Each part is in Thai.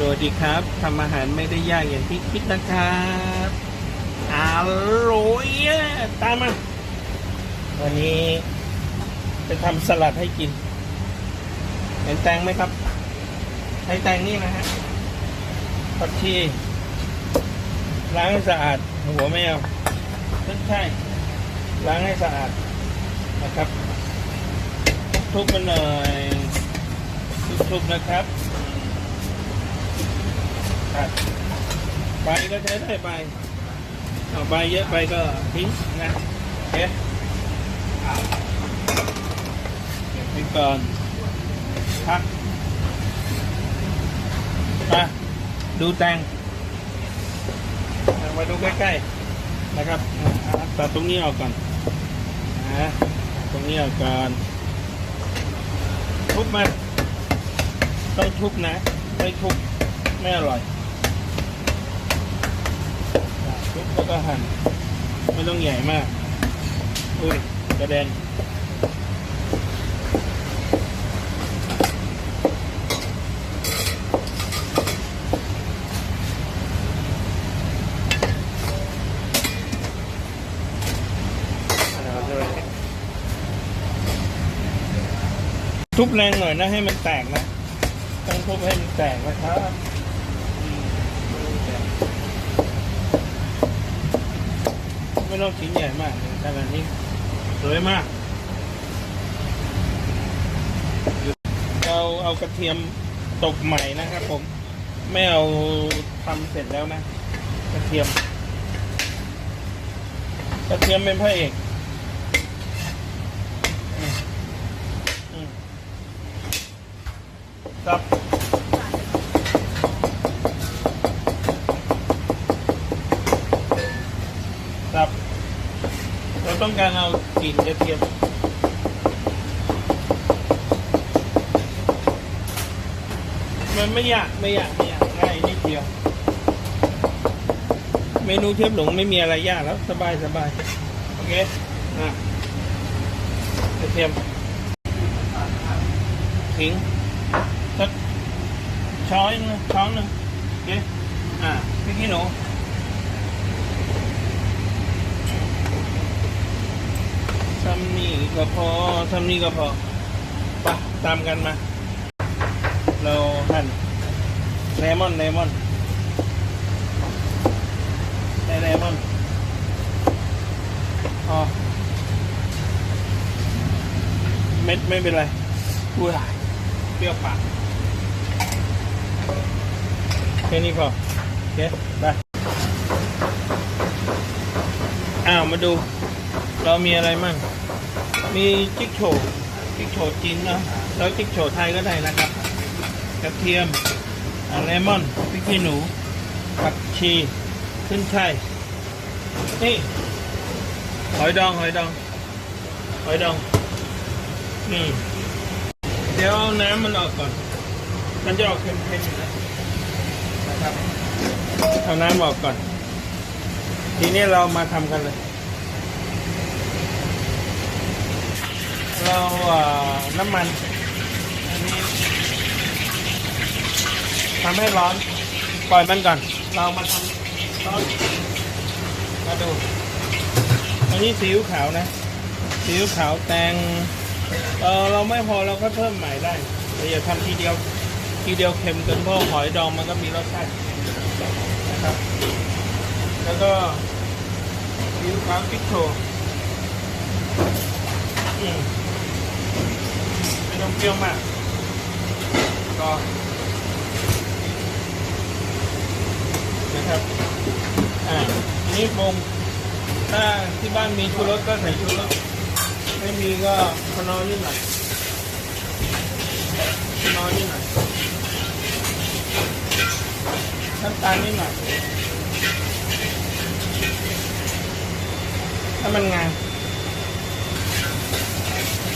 สวัสดีครับทำอาหารไม่ได้ยากอย่างที่คิดนะครับอร่อยอะตามมาวันนี้จะทำสลัดให้กิน เห็นแตงไหมครับใช้แตงนี่นะฮะผักชีล้างให้สะอาด หัวไม่เอาไม่ใช่ล้างให้สะอาดนะครับ ทุบๆมันหน่อย ทุบๆนะครับ ครับใบก็ใช้ได้ใบเอาใบเยอะไปก็ทิ้งนะโอเคเอาเก็บไปก่อนพักมาดูแตงเอามาดูใกล้ๆนะครับตัดตรงนี้ออกก่อนนะตรงนี้ออกก่อนทุบมาต้องทุบนะไม่ทุบไม่อร่อย ทุบแล้วก็หั่นไม่ต้องใหญ่มากอุ้ยกระเด็นทุบแรงหน่อยนะให้มันแตกนะ ต้องทุบให้มันแตกนะครับอืม ไม่ต้องชิ้นใหญ่มากขนาดนี้สวยมาก เราเอากระเทียมตกใหม่นะครับผม ไม่เอาทำเสร็จแล้วนะ กระเทียม กระเทียมเป็นพระเอกครับ เรา ต้องการเอากลิ่นกระเทียมมันไม่ยากไม่ยากไม่ยากง่ายนิดเดียว เมนูเชฟหลงไม่มีอะไรยากแล้วสบายสบายโอเคอะกระเทียมขิงสักช้อนนึงช้อนหนึ่งโอเคอะพี่ขี้หนู ทำนี่ก็พอทำนี่ก็พอไปตามกันมา เราหั่นเลมอนเลมอนได้เลมอนอ๋อเม็ดไม่เป็นไรอุ้ยเปรี้ยวปากแค่นี้พอโอเคไปอ้าวมาดู เรามีอะไรมั่ง มีจิ๊กโฉวจิ๊กโฉวจีนนะแล้วจิ๊กโฉวไทยก็ได้นะครับ กระเทียมเลมอนพริกขี้หนู ผักชีขึ้นช่ายนี่หอยดองหอยดองหอยดองนี่เดี๋ยวน้ำมันออกก่อน มันจะออกเค็มๆนะครับเอาน้ำออกก่อน ทีนี้เรามาทำกันเลย เราอ่าน้ำมันอันนี้ทำให้ร้อนปล่อยมันก่อน เรามาทำร้อนมาดู อันนี้ซีอิ๊วขาวนะซีอิ๊วขาวแตงเออเราไม่พอเราก็เพิ่มใหม่ได้แต่อย่าทำทีเดียวทีเดียวเค็มเกินเพราะหอยดองมันก็มีรสชาตินะครับ แล้วก็ซีอิ๊วขาวพริกโชว์อืมไม่ ต้องเปรี้ยวมากก็นะครับ อ่าทีนี้ปรุงถ้าที่บ้านมีชูรสก็ใส่ชูรสไม่มีก็ขนอนิดหน่อยขนอนิดหน่อยน้ำตาลนิดหน่อยถ้ามันงา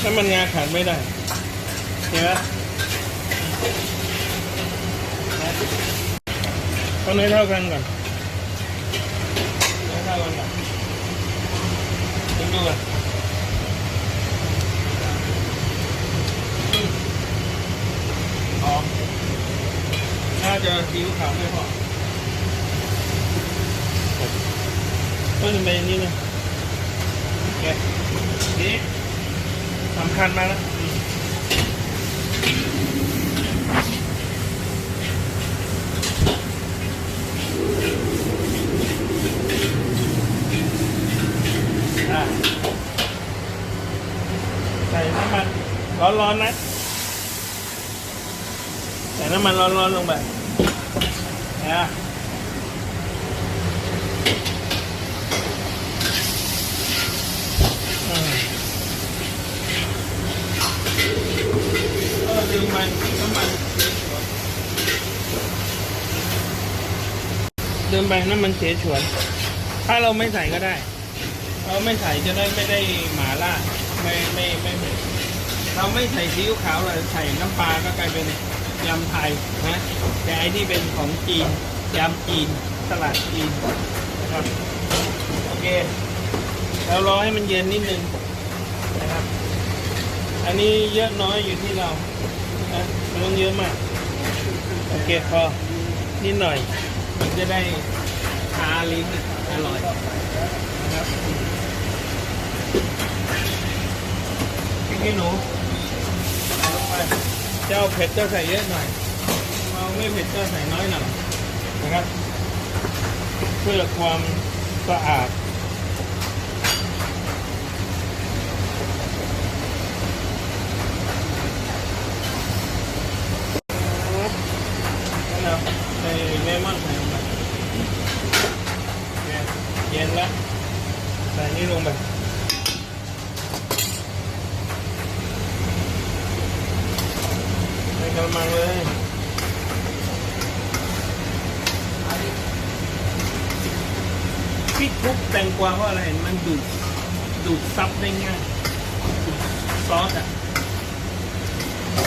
ถ้ามันงาขาดไม่ได้ เห็นไหมนะต้องให้เท่ากันก่อนให้เท่ากันก่อนดูดูกัน อืมหอมน่า จะซีอิ๊วขาวไม่พอก็จะเป็นอย่างนี้เลยโอเคนี่สำคัญมากนะอืมอ่ะใส่น้ำมันร้อนๆนะ ใส่น้ำมันร้อนๆลงไปนะ ก็ดึงมันน้ำมันเดึงไปน้ำมันเสียฉวน ถ้าเราไม่ใส่ก็ได้ เราไม่ใส่จะได้ไม่ได้หมาล่าไม่ไม่ไม่เหม็นเราไม่ใส่ซีอิ๊วขาวเราใส่น้ำปลาก็กลายเป็นยำไทยนะแต่ไอ้นี่เป็นของจีนยำจีนสลัดจีนนะครับโอเคเรารอให้มันเย็นนิดนึงนะครับ อันนี้เยอะน้อยอยู่ที่เรา นะไม่ต้องเยอะมาก โอเคพอ นิดหน่อย มันจะได้ทาลิ้นอร่อยนะครับพริกขี้หนูลงไปเจ้าเผ็ดก็ใส่เยอะหน่อยเอาไม่เผ็ดก็ใส่น้อยหน่อยนะครับ เพื่อความสะอาด แล้วเราใส่เลมอนใส่ลงไปเนี่ยเย็นแล้วใส่นี่ลงไปใส่กระมังเลยพี่ ทุบแตงกวาเพราะอะไร มันดูดดูดซับได้ง่ายซอสอะ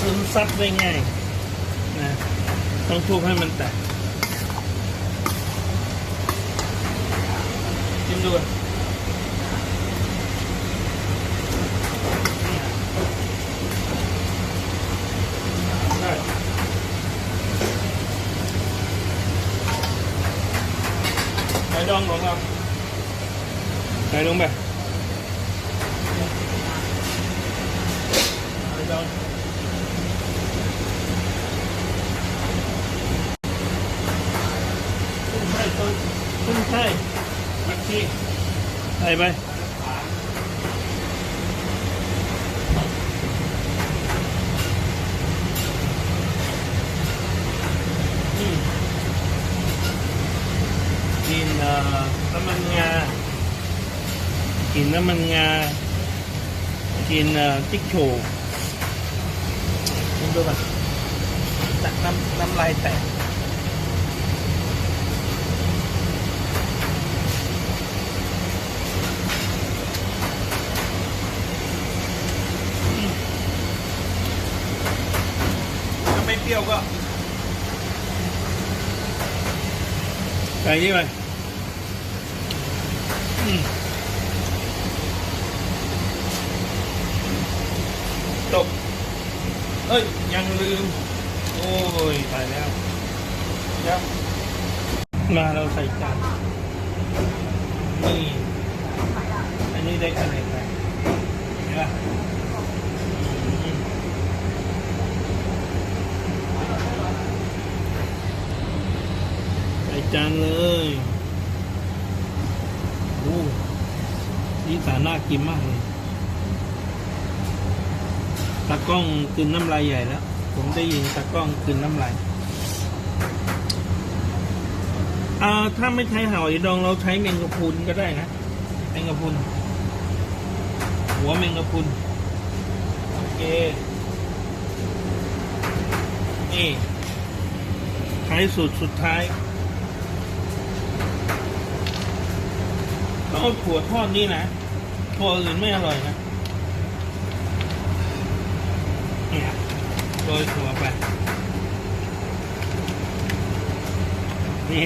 ซึมซับได้ง่ายนะต้องทุบให้มันแตกชิมดูไข่ดองของเรา ใส่ลงไปไข่ดอง ขึ้นใช่ต้นขึ้นใช่ผั กชีใส่ไปอืมกินเอ่อน้ำมันงากินน้ำมันงา กินเอ่อจิ๊กโชว์คุณดูกันจากน้ำน้ำลายแตกถ้าไม่เปรี้ยวก็ใส่นี่ไปอืมตก เอ้ย ยังลืม โอ้ยตายแล้วเดี๋ยวมาเราใส่จานนี่อันนี้ได้คะแนนไปเห็นปะอืมใส่จานเลยโอ้นี่สาน่ากินมากเลย ตากล้องกินน้ำลายใหญ่แล้ว ผมได้ยินตากล้องกินน้ำลายอ่าถ้าไม่ใช้หอยดองเราใช้แมงกะพรุนก็ได้นะแมงกะพรุนหัวแมงกะพรุนโอเคนี่ท้ายสุดสุดท้ายต้องเอาถั่วทอดนี่นะถั่วอื่นไม่อร่อยนะเนี่ย โรยถั่วไป นี่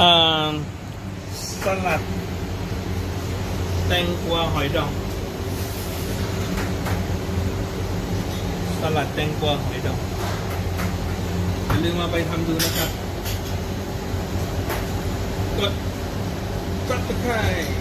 อ่าสลัด แตงกวาหอยดอง สลัดแตงกวาไอ้ดอกอย่าลืมมาไปทำดูนะครับ กดซับสไครต์